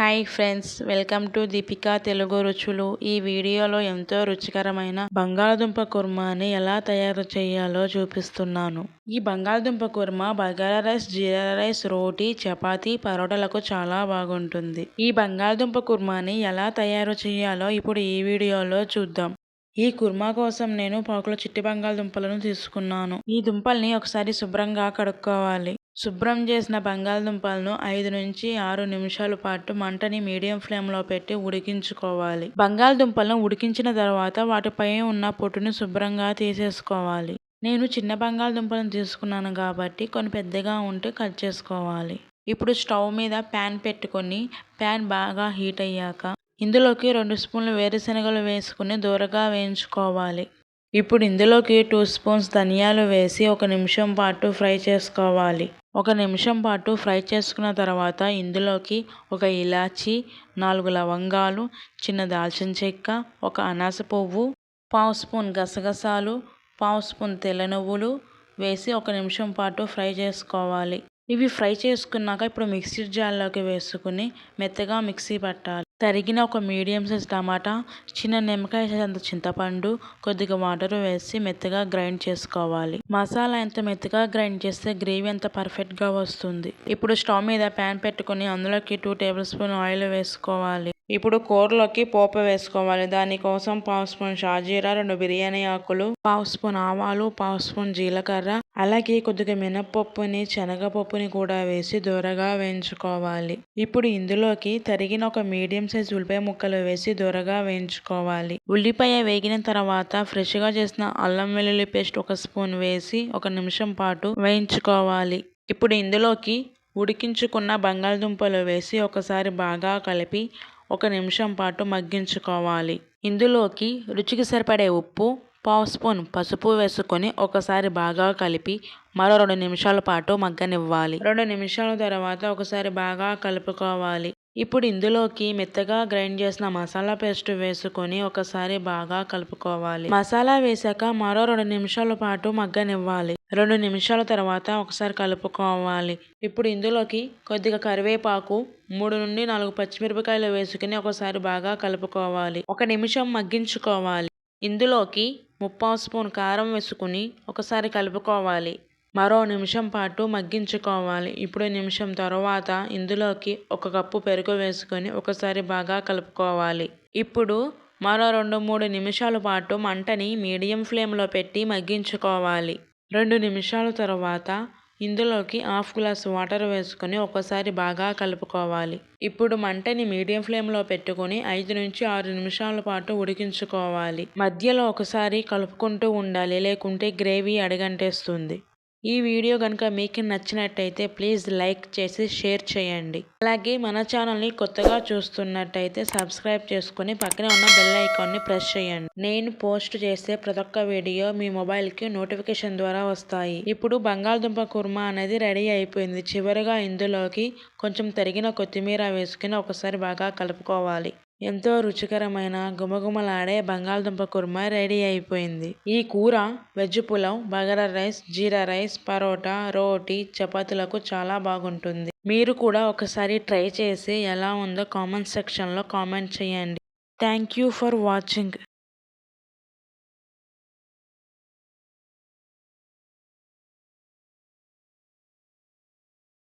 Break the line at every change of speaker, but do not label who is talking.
Hi friends welcome to Deepika Telugu రుచులు ఈ వీడియోలో ఎంతో రుచికరమైన బంగాళదుంప కుర్మాని ఎలా తయారు చేయాలో చూపిస్తున్నాను. ఈ బంగాళదుంప కుర్మా బగారా రైస్ జీరా రైస్ రోటీ చపాతీ పరోటాలకు చాలా బాగుంటుంది. ఈ బంగాళదుంప కుర్మాని ఎలా తయారు చేయాలో ఇప్పుడు ఈ వీడియోలో చూద్దాం. ఈ కుర్మా కోసం నేను పాకుల చిట్టి బంగాళదుంపలను తీసుకున్నాను. ఈ దుంపల్ని ఒకసారి శుభ్రంగా కడుక్కోవాలి. శుభ్రం చేసిన బంగాళదుంపలను ఐదు నుంచి ఆరు నిమిషాల పాటు మంటని మీడియం ఫ్లేమ్లో పెట్టి ఉడికించుకోవాలి. బంగాళదుంపలను ఉడికించిన తర్వాత వాటిపై ఉన్న పొట్టుని శుభ్రంగా తీసేసుకోవాలి. నేను చిన్న బంగాళదుంపలను తీసుకున్నాను కాబట్టి కొన్ని పెద్దగా ఉంటే కట్ చేసుకోవాలి. ఇప్పుడు స్టవ్ మీద ప్యాన్ పెట్టుకొని ప్యాన్ బాగా హీట్ అయ్యాక ఇందులోకి రెండు స్పూన్లు వేరుశనగలు వేసుకుని దూరగా వేయించుకోవాలి. ఇప్పుడు ఇందులోకి టూ స్పూన్స్ ధనియాలు వేసి ఒక నిమిషం పాటు ఫ్రై చేసుకోవాలి. ఒక నిమిషం పాటు ఫ్రై చేసుకున్న తర్వాత ఇందులోకి ఒక ఇలాచి నాలుగు లవంగాలు చిన్న దాల్చిన చెక్క ఒక అనాస పువ్వు పావు స్పూన్ గసగసాలు పావు స్పూన్ తెల్ల నువ్వులు వేసి ఒక నిమిషం పాటు ఫ్రై చేసుకోవాలి. ఇవి ఫ్రై చేసుకున్నాక ఇప్పుడు మిక్సీ జార్లోకి వేసుకుని మెత్తగా మిక్సీ పట్టాలి. తరిగిన ఒక మీడియం సైజ్ టమాటా చిన్న నిమ్మకాయ సైజ్ అంత చింతపండు కొద్దిగా వాటర్ వేసి మెత్తగా గ్రైండ్ చేసుకోవాలి. మసాలా ఎంత మెత్తగా గ్రైండ్ చేస్తే గ్రేవీ ఎంత పర్ఫెక్ట్గా వస్తుంది. ఇప్పుడు స్టవ్ మీద ప్యాన్ పెట్టుకుని అందులోకి టూ టేబుల్ స్పూన్ ఆయిల్ వేసుకోవాలి. ఇప్పుడు కూరలోకి పోపు వేసుకోవాలి. దానికోసం పావు స్పూన్ షాజీరా రెండు బిర్యానీ ఆకులు పావు స్పూన్ ఆవాలు పావు స్పూన్ జీలకర్ర అలాగే కొద్దిగా మినపప్పుని శనగపప్పుని కూడా వేసి దూరగా వేయించుకోవాలి. ఇప్పుడు ఇందులోకి తరిగిన ఒక మీడియం సైజ్ ఉల్లిపాయ ముక్కలు వేసి దూరగా వేయించుకోవాలి. ఉల్లిపాయ వేగిన తర్వాత ఫ్రెష్గా చేసిన అల్లం వెల్లుల్లి పేస్ట్ ఒక స్పూన్ వేసి ఒక నిమిషం పాటు వేయించుకోవాలి. ఇప్పుడు ఇందులోకి ఉడికించుకున్న బంగాళదుంపలు వేసి ఒకసారి బాగా కలిపి ఒక నిమిషం పాటు మగ్గించుకోవాలి. ఇందులోకి రుచికి సరిపడే ఉప్పు పావు స్పూన్ పసుపు వేసుకొని ఒకసారి బాగా కలిపి మరో రెండు నిమిషాల పాటు మగ్గనివ్వాలి. రెండు నిమిషాల తర్వాత ఒకసారి బాగా కలుపుకోవాలి. ఇప్పుడు ఇందులోకి మెత్తగా గ్రైండ్ చేసిన మసాలా పేస్ట్ వేసుకొని ఒకసారి బాగా కలుపుకోవాలి. మసాలా వేసాక మరో రెండు నిమిషాల పాటు మగ్గనివ్వాలి. రెండు నిమిషాల తర్వాత ఒకసారి కలుపుకోవాలి. ఇప్పుడు ఇందులోకి కొద్దిగా కరివేపాకు మూడు నుండి నాలుగు పచ్చిమిరపకాయలు వేసుకుని ఒకసారి బాగా కలుపుకోవాలి. ఒక నిమిషం మగ్గించుకోవాలి. ఇందులోకి ముప్పావు స్పూన్ కారం వేసుకుని ఒకసారి కలుపుకోవాలి. మరో నిమిషం పాటు మగ్గించుకోవాలి. ఇప్పుడు నిమిషం తర్వాత ఇందులోకి ఒక కప్పు పెరుగు వేసుకొని ఒకసారి బాగా కలుపుకోవాలి. ఇప్పుడు మరో రెండు మూడు నిమిషాల పాటు మంటని మీడియం ఫ్లేమ్లో పెట్టి మగ్గించుకోవాలి. రెండు నిమిషాల తర్వాత ఇందులోకి హాఫ్ గ్లాస్ వాటర్ వేసుకొని ఒకసారి బాగా కలుపుకోవాలి. ఇప్పుడు మంటని మీడియం ఫ్లేమ్లో పెట్టుకొని ఐదు నుంచి ఆరు నిమిషాల పాటు ఉడికించుకోవాలి. మధ్యలో ఒకసారి కలుపుకుంటూ ఉండాలి లేకుంటే గ్రేవీ అడగంటేస్తుంది. ఈ వీడియో కనుక మీకు నచ్చినట్టయితే ప్లీజ్ లైక్ చేసి షేర్ చేయండి. అలాగే మన ఛానల్ని కొత్తగా చూస్తున్నట్టయితే సబ్స్క్రైబ్ చేసుకుని పక్కనే ఉన్న బెల్ ఐకాన్ని ప్రెస్ చేయండి. నేను పోస్ట్ చేసే ప్రతి ఒక్క వీడియో మీ మొబైల్కి నోటిఫికేషన్ ద్వారా వస్తాయి. ఇప్పుడు బంగాళదుంప కుర్మా అనేది రెడీ అయిపోయింది. చివరిగా ఇందులోకి కొంచెం తరిగిన కొత్తిమీర వేసుకుని ఒకసారి బాగా కలుపుకోవాలి. ఎంతో రుచికరమైన గుమగుమలాడే బంగాళదుంప కుర్మా రెడీ అయిపోయింది. ఈ కూర veg pulao bagara rice jeera rice parota roti చపాతీలకు చాలా బాగుంటుంది. మీరు కూడా ఒకసారి ట్రై చేసి ఎలా ఉందో కామెంట్ సెక్షన్లో కామెంట్ చేయండి. Thank you for watching.